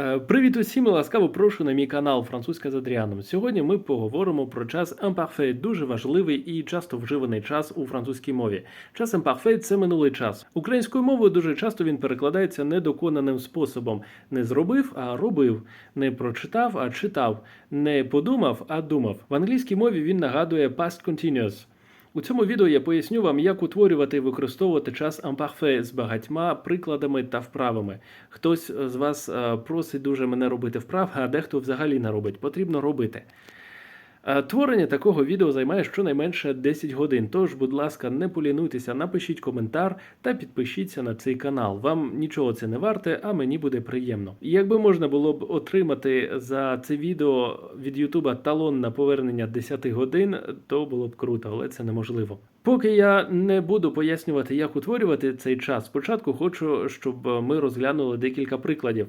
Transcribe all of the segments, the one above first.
Е, Привіт усім і ласкаво прошу на мій канал Французька з Адріаном. Сьогодні ми поговоримо про час imparfait, дуже важливий і часто вживаний час у французькій мові. Час imparfait – це минулий час. Українською мовою дуже часто він перекладається недоконаним способом: не зробив, а робив, не прочитав, а читав, не подумав, а думав. В англійській мові він нагадує past continuous. У цьому відео я поясню вам, як утворювати і використовувати час imparfait з багатьма прикладами та вправами. Хтось з вас е, просить дуже мене робити вправ, а дехто взагалі не робить. Потрібно робити. Е, Творення такого відео займає щонайменше 10 годин. Тож, будь ласка, не полінуйтеся, напишіть коментар та підпишіться на цей канал. Вам нічого це не варте, а мені буде приємно. Якби можна було б отримати за це відео від Ютуба талон на повернення 10 годин, то було б круто, але це неможливо. Поки я не буду пояснювати, як утворювати цей час, спочатку хочу, щоб ми розглянули декілька прикладів,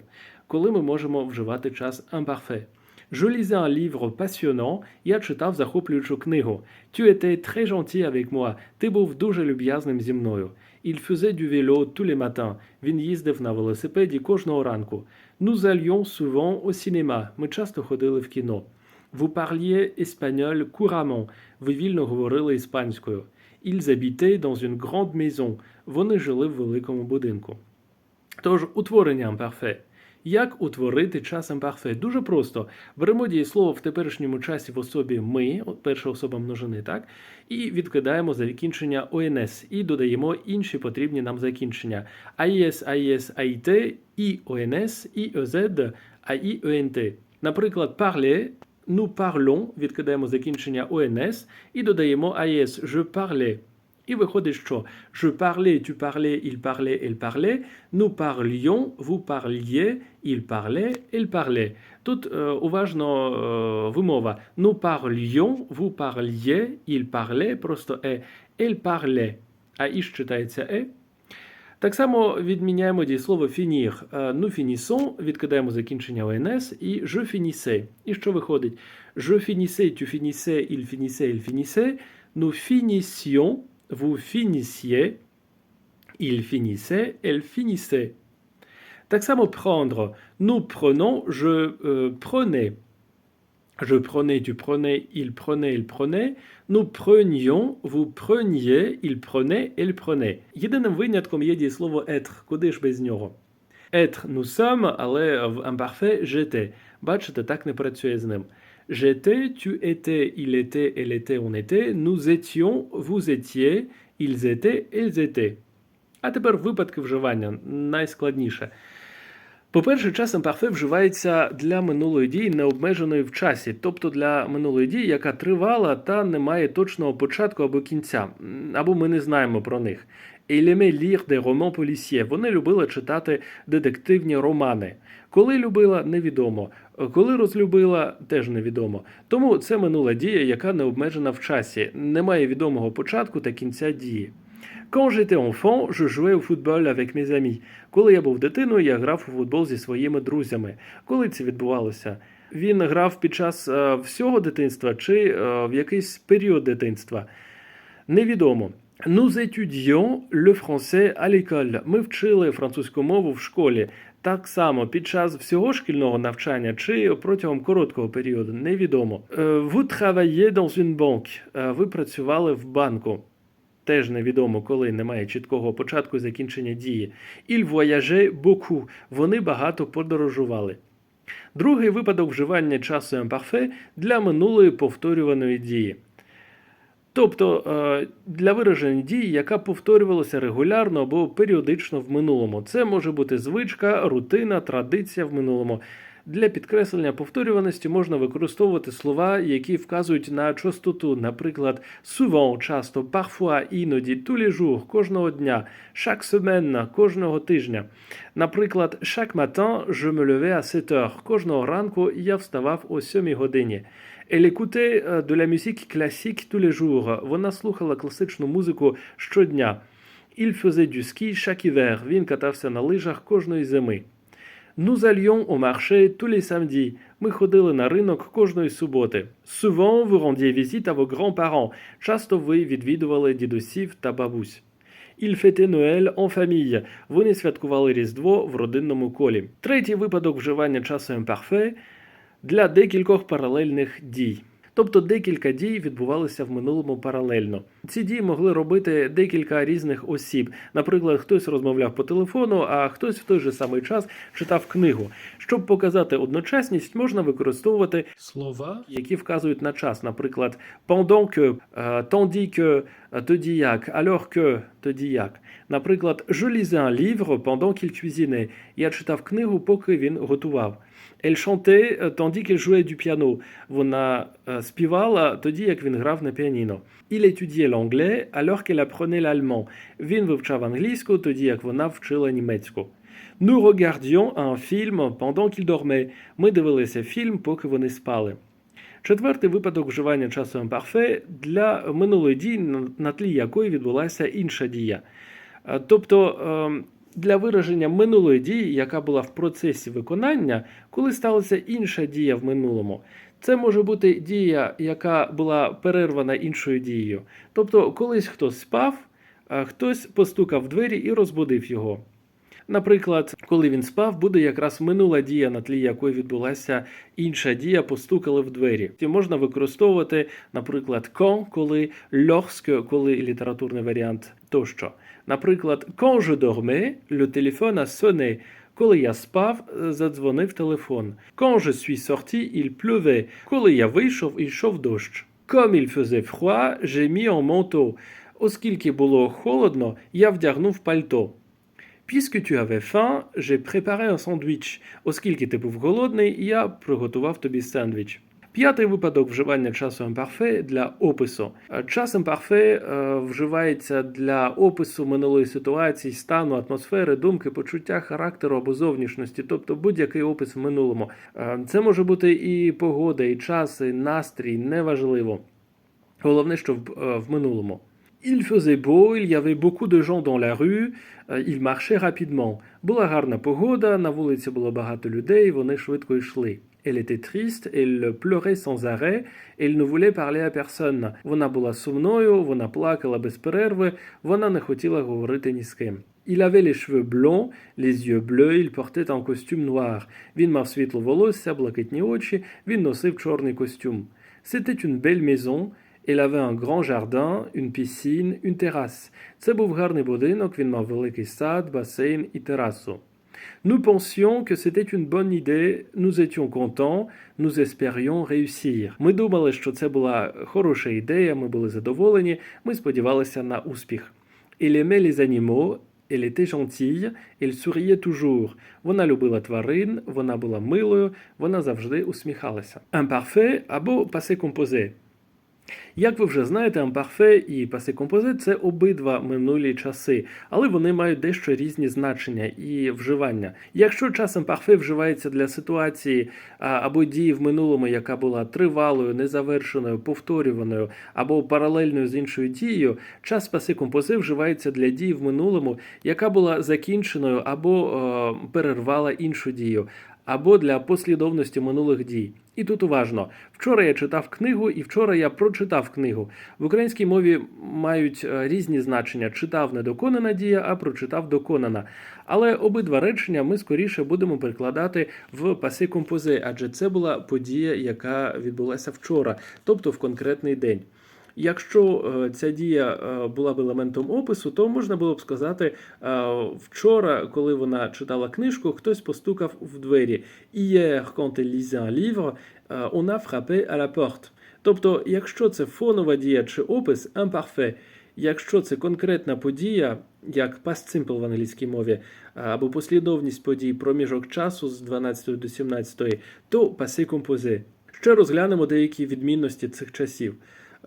коли ми можемо вживати час imparfait. Je lisais un livre passionnant, я читав захоплюючу книгу. Tu étais très gentil avec moi. Ти був дуже люб'язним зі мною. Il faisait du vélo tous les matins. Він їздив на велосипеді кожного ранку. Nous allions souvent au cinéma. Ми часто ходили в кіно. Vous parliez espagnol couramment. Ви вільно говорили іспанською. Ils habitaient dans une grande maison. Вони жили в великому будинку. Тож, утворення imparfait. Як утворити час imparfait? Дуже просто. Беремо дієслово в теперішньому часі в особі ми, перша особа множини, так? І відкидаємо закінчення ОНС і додаємо інші потрібні нам закінчення. АІС, АІС, АІТ, і ОНС, і ОЗ, АІ. Наприклад, parler, nous parlons, відкидаємо закінчення ОНС і додаємо АІС, je parlais. І виходить, що je parlais, tu parlais, il parlait, elle parlait, nous parlions, vous parliez, il parlait, elle parlait. Тут е, уважно е, вимова. Nous parlions, vous parliez, il parlait, просто е, elle parlait. А іш читається е. Так само відміняємо дієслово finir. Е, Nous finissons, відкидаємо закінчення ОНС і je finissais. І що виходить? Je finissais, tu finissais, il finissait, elle finissait. Nous finissions, vous finissiez, il finissait, elle finissait. Так само prendre. Nous prenons, je euh, prenais. Je prenais, tu prenais, il prenait, elle prenait. Nous prenions, vous preniez, il prenait, elle prenait. Єдиним винятком є дієслово être. Куди ж без нього? Être, nous sommes, але в imparfait j'étais. Бачите, так не працює з ним. J'étais, tu étais, il était, elle était, on était. Nous étions, vous étiez, ils étaient, elles étaient. А тепер випадки вживання найскладніше. По-перше, час imparfait вживається для минулої дії, необмеженої в часі, тобто для минулої дії, яка тривала та не має точного початку або кінця, або ми не знаємо про них. Aimait lire des romans policiers. Вони любили читати детективні романи. Коли любила, невідомо. Коли розлюбила, теж невідомо. Тому це минула дія, яка не обмежена в часі, немає відомого початку та кінця дії. Quand j'étais enfant, je jouais au football avec mes amis. Коли я був дитиною, я грав у футбол зі своїми друзями. Коли це відбувалося? Він грав під час е, всього дитинства чи е, в якийсь період дитинства? Невідомо. Nous étudions le français à l'école. Ми вчили французьку мову в школі. Так само під час всього шкільного навчання чи протягом короткого періоду невідомо. Е, Vous travaillez dans. Е, Ви працювали в банку. Теж невідомо, коли немає чіткого початку і закінчення дії. Il voyageait beaucoup. Вони багато подорожували. Другий випадок вживання часу imparfait для минулої повторюваної дії. Тобто е, для вираження дії, яка повторювалася регулярно або періодично в минулому. Це може бути звичка, рутина, традиція в минулому. Для підкреслення повторюваності можна використовувати слова, які вказують на частоту, наприклад, souvent – часто, parfois – іноді, tous les кожного дня, chaque semaine – кожного тижня. Наприклад, chaque matin je me levais à 7 heures. Кожного ранку я вставав о 7 годині. Elle écoutait euh, de la musique classique tous les jours. Вона слухала класичну музику щодня. Il faisait du ski chaque hiver. Він катався на лижах кожної зими. Nous allions au marché tous les samedis. Ми ходили на ринок кожної суботи. Souvent vous rendiez visite à vos grands-parents. Часто ви відвідували дідусів та бабусь. Il fêtait Noël en famille. Вони святкували Різдво в родинному колі. Третій випадок вживання часу imparfait для декількох паралельних дій. Тобто декілька дій відбувалися в минулому паралельно. Ці дії могли робити декілька різних осіб. Наприклад, хтось розмовляв по телефону, а хтось в той же самий час читав книгу. Щоб показати одночасність, можна використовувати Слова які вказують на час. Наприклад, pendant que, tandis que, е, тоді як, alors que, тоді як. Наприклад, je lisais un livre pendant qu'il cuisinait. Я читав книгу, поки він готував. Elle chantait е, tandis qu'elle jouait piano. Вона співала тоді, як він грав на піаніно. Il étudiait l'anglais alors qu'elle apprenait l'allemand. Він вивчав англійську, тоді як вона вчила німецьку. Nous regardions un film pendant qu'il dormait. Ми дивилися фільм, поки вони спали. Четвертий випадок вживання часу imparfait для минулої дії, на тлі якої відбулася інша дія. Е, Тобто ем, для вираження минулої дії, яка була в процесі виконання, коли сталася інша дія в минулому. Це може бути дія, яка була перервана іншою дією. Тобто, колись хтось спав, а хтось постукав в двері і розбудив його. Наприклад, коли він спав, буде якраз минула дія, на тлі якої відбулася інша дія, постукали в двері. І можна використовувати, наприклад, quand, коли lorsque, коли літературний варіант тощо. Наприклад, quand je dormais, le téléphone a. Коли я спав, е, задзвонив телефон. Quand je suis sorti, il pleuvait. Коли я вийшов, йшов дощ. Comme il faisait froid, j'ai mis manteau. Оскільки було холодно, я вдягнув пальто. Puisque tu avais faim, j'ai préparé. Оскільки ти був голодний, я приготував тобі сендвіч. П'ятий випадок вживання часу imparfait для опису. Час imparfait е, вживається для опису минулої ситуації, стану, атмосфери, думки, почуття, характеру або зовнішності, тобто будь-який опис в минулому. Це може бути і погода, і час, і настрій, неважливо. Головне, що в, в минулому. Il faisait beau, il y avait beaucoup de gens dans la rue, euh, ils marchaient rapidement. Була гарна погода, на вулиці було багато людей, вони швидко йшли. Elle était triste, elle pleurait sans arrêt, elle ne voulait parler à personne. Вона була сумною, вона плакала без перерви, вона не хотіла говорити ні з ким. Il avait les cheveux blonds, les yeux bleus, il portait un costume noir. Він мав світло волосся, блакитні очі, він носив чорний костюм. C'était une belle maison, Elle avait un grand jardin, une piscine, une terrasse. Це був гарний будинок, він мав великий сад, басейн і терасу. Nous pensions que c'était une bonne idée, nous étions contents, nous espérions réussir. Ми думали, що це була хороша ідея, ми були задоволені, ми сподівалися на успіх. Elle aimait les animaux, elle était gentille, elle souriait toujours. Вона любила тварин, вона була милою, вона завжди усміхалася. Imparfait або passé composé. Як ви вже знаєте, ампарфе і пасе композе це обидва минулі часи, але вони мають дещо різні значення і вживання. Якщо час ампарфе вживається для ситуації або дії в минулому, яка була тривалою, незавершеною, повторюваною або паралельною з іншою дією, час пасе композе вживається для дії в минулому, яка була закінченою або е, перервала іншу дію. Або для послідовності минулих дій. І тут уважно. Вчора я читав книгу, і вчора я прочитав книгу. В українській мові мають е, різні значення: читав недоконана дія, а прочитав доконана. Але обидва речення ми скоріше будемо перекладати в паси композе, адже це була подія, яка відбулася вчора, тобто в конкретний день. Якщо е, ця дія е, була б елементом опису, то можна було б сказати е, вчора, коли вона читала книжку, хтось постукав в двері. Hier, quand elle lisait un livre, on a frappé à la porte. Тобто, якщо це фонова дія чи опис imparfait, якщо це конкретна подія, як past simple в англійській мові, або послідовність подій проміжок часу з 12 до 17, то passé composé. Ще розглянемо деякі відмінності цих часів.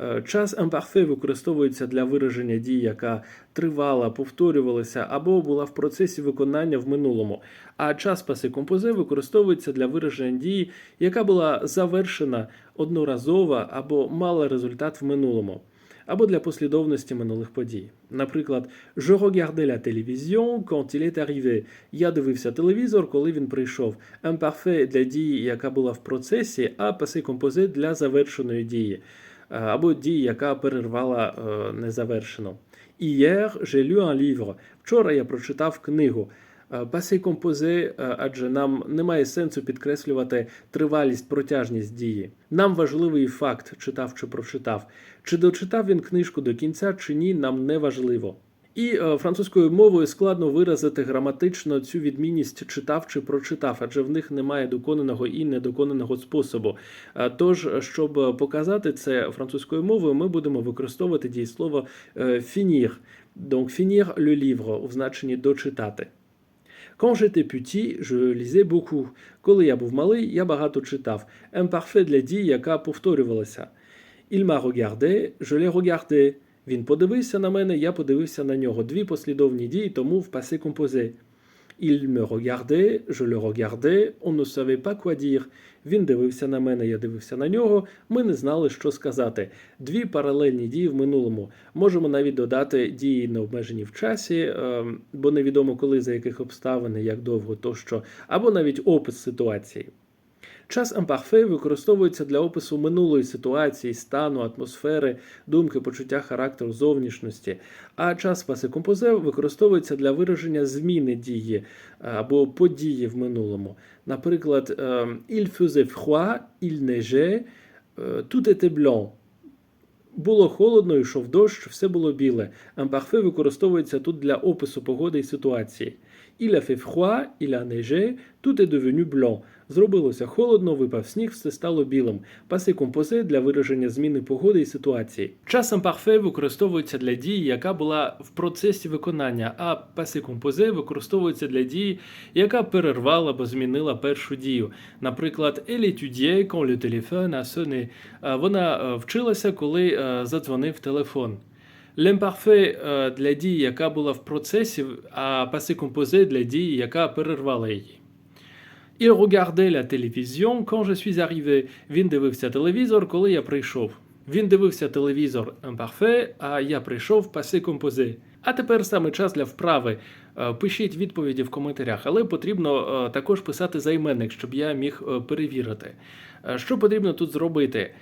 Е, Час imparfait використовується для вираження дії, яка тривала, повторювалася або була в процесі виконання в минулому. А час passé composé використовується для вираження дії, яка була завершена одноразово або мала результат в минулому. Або для послідовності минулих подій. Наприклад, je regardais la télévision quand il est arrivé. Я дивився телевізор, коли він прийшов. Imparfait для дії, яка була в процесі, а passé composé для завершеної дії. Е, або дії, яка перервала е, незавершено. Hier, j'ai lu un livre. Вчора я прочитав книгу. Е, композе, е, адже нам немає сенсу підкреслювати тривалість, протяжність дії. Нам важливий факт, читав чи прочитав. Чи дочитав він книжку до кінця, чи ні, нам не важливо. І е, французькою мовою складно виразити граматично цю відмінність читав чи прочитав, адже в них немає доконаного і недоконаного способу. Е, Тож, щоб показати це французькою мовою, ми будемо використовувати дієслово е, finir. Donc finir le livre у значенні дочитати. Quand j'étais petit, je lisais beaucoup. Коли я був малий, я багато читав. Imparfait для дії, яка повторювалася. Il m'a regardé, je l'ai regardé. Він подивився на мене, я подивився на нього. Дві послідовні дії, тому в passé composé. Il me regardait, je le regardais, on ne savait pas quoi dire. Він дивився на мене, я дивився на нього. Ми не знали, що сказати. Дві паралельні дії в минулому. Можемо навіть додати дії не обмежені в часі, е, бо невідомо коли, за яких обставин, як довго тощо, або навіть опис ситуації. Час imparfait використовується для опису минулої ситуації, стану, атмосфери, думки, почуття характеру, зовнішності. А час composé використовується для вираження зміни дії е, або події в минулому. Наприклад, е, il faisait froid, il neigeait, е, tout était blanc. Було холодно, йшов дощ, все було біле. Imparfait використовується тут для опису погоди і ситуації. Il a fait froid, il a neigé, tout est devenu blanc. Зробилося холодно, випав сніг, все стало білим. Passé composé для вираження зміни погоди і ситуації. Час imparfait використовується для дії, яка була в процесі виконання, а passé composé використовується для дії, яка перервала або змінила першу дію. Наприклад, quand le téléphone a sonné. Е, Вона е, вчилася, коли е, задзвонив телефон. L'imparfait е, для дії, яка була в процесі, а passé composé для дії, яка перервала її. Il regardait la télévision quand je suis arrivé. Він дивився телевізор, коли я прийшов. Він дивився телевізор imparfait, а я прийшов passé composé. А тепер саме час для вправи. Е, Пишіть відповіді в коментарях, але потрібно е, також писати займенник, щоб я міг е, перевірити. Що потрібно тут зробити?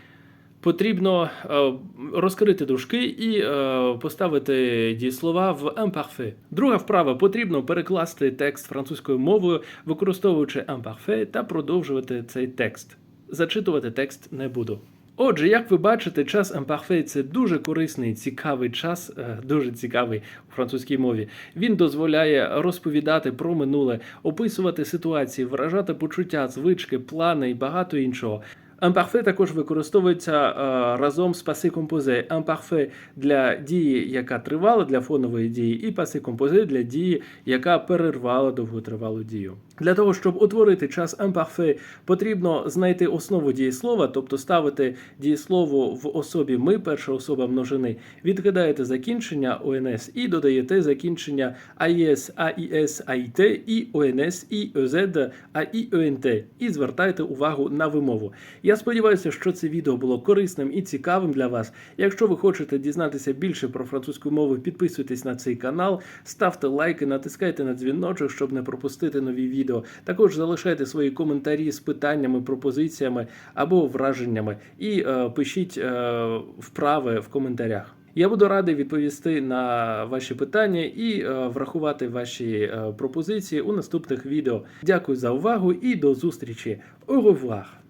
Потрібно е, розкрити дужки і е, поставити дієслова в imparfait. Друга вправа потрібно перекласти текст французькою мовою, використовуючи imparfait та продовжувати цей текст. Зачитувати текст не буду. Отже, як ви бачите, час imparfait – це дуже корисний, цікавий час, е, дуже цікавий у французькій мові. Він дозволяє розповідати про минуле, описувати ситуації, виражати почуття, звички, плани і багато іншого. Imparfait також використовується е, разом з паси композе. Imparfait для дії, яка тривала, для фонової дії, і паси композе для дії, яка перервала довготривалу дію. Для того, щоб утворити час imparfait, потрібно знайти основу дієслова, тобто ставити дієслово в особі ми, перша особа множини, відкидаєте закінчення ОНС і додаєте закінчення АІС, АІС, АІТ і ОНС, і ОЗ, АІ, ОНТ. І звертайте увагу на вимову. Я сподіваюся, що це відео було корисним і цікавим для вас. Якщо ви хочете дізнатися більше про французьку мову, підписуйтесь на цей канал, ставте лайки, натискайте на дзвіночок, щоб не пропустити нові відео. Також залишайте свої коментарі з питаннями, пропозиціями або враженнями і е, пишіть е, вправи в коментарях. Я буду радий відповісти на ваші питання і е, врахувати ваші е, пропозиції у наступних відео. Дякую за увагу і до зустрічі. Au revoir!